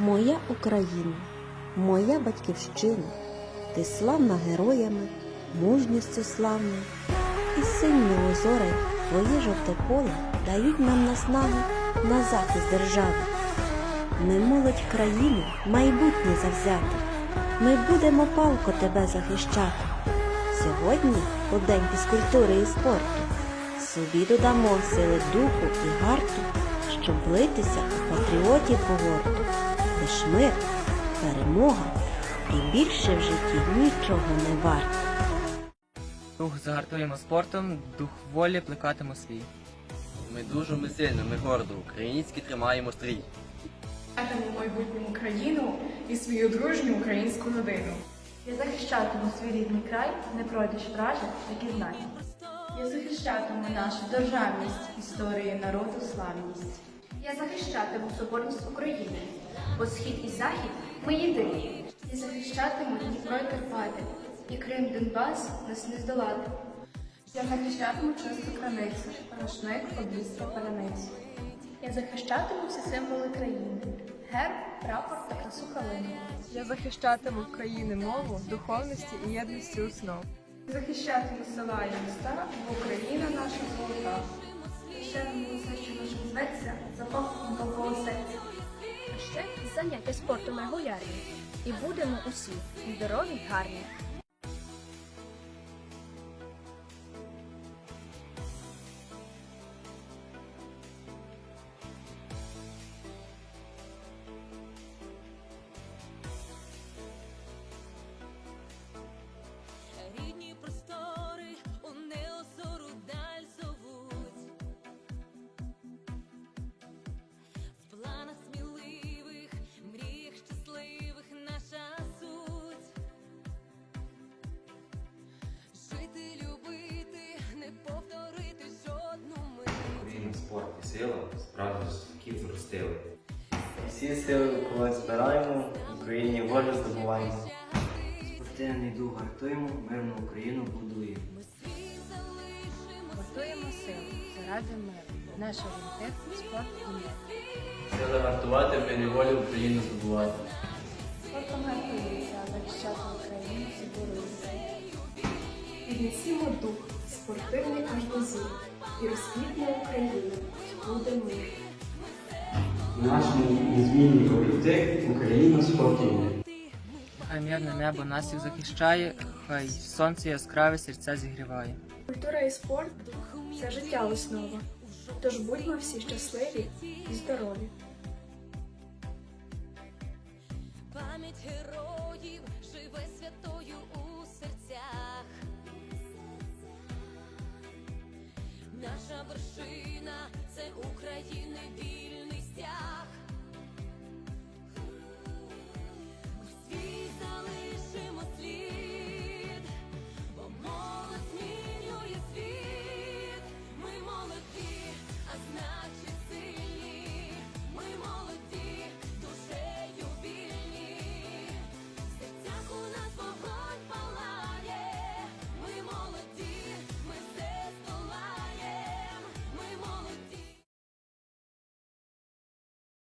Моя Україна, моя батьківщина, ти славна героями, мужністю славною, і синьою озорей твоє жовте поле дають нам наснаги на захист держави. Ми молодь країни, майбутнє завзяти. Ми будемо палко тебе захищати. Сьогодні у День фізкультури і спорту собі додамо сили духу і гарту, щоб влитися в патріотів по Мир, перемога і більше в житті нічого не варто. Дух загартуємо спортом, дух волі плекатимо свій. Ми дуже ми сильно, ми гордо, українські тримаємо стрій. захищатиму майбутню Україну і свою дружню українську родину. Я захищатиму свій рідний край, не пройдеш враже, які знання. Я захищатиму нашу державність, історію народу, славність. Я захищатиму соборність України, бо схід і захід ми єдині. Я захищатиму Дніпро й Карпати, і Крим Донбас нас не здолати. Я захищатиму чисту краницю, рушник, обістя, паляницю. Я захищатиму всі символи країни, герб, прапор та красу калини. Я захищатиму країни мову, духовності і єдності основ. Захищатиму села і міста, бо Україна заняття спортом регулярні. І будемо усі здорові гарні. Спорт і сила справді захисників зростили. Всі сили коли збираємо, в Україні волю здобуваємо. Спортивний дух гартуємо, мирну Україну будуємо. Готуємо сили заради миру. Наш орієнтир спорт і мир. Сили гартувати, ми неволю Україну здобувати. Спортом гартується, захищати Україну, зборується. Піднесімо дух, спортивний аж і розквітне мир. Наш незмінний колектив Україна спортивна. Хай мирне небо нас всіх захищає, хай сонце яскраве серця зігріває. Культура і спорт це життя основа. Тож будьмо всі щасливі і здорові. Пам'ять героїв живе святою у серцях. Наша вершина це України стяг.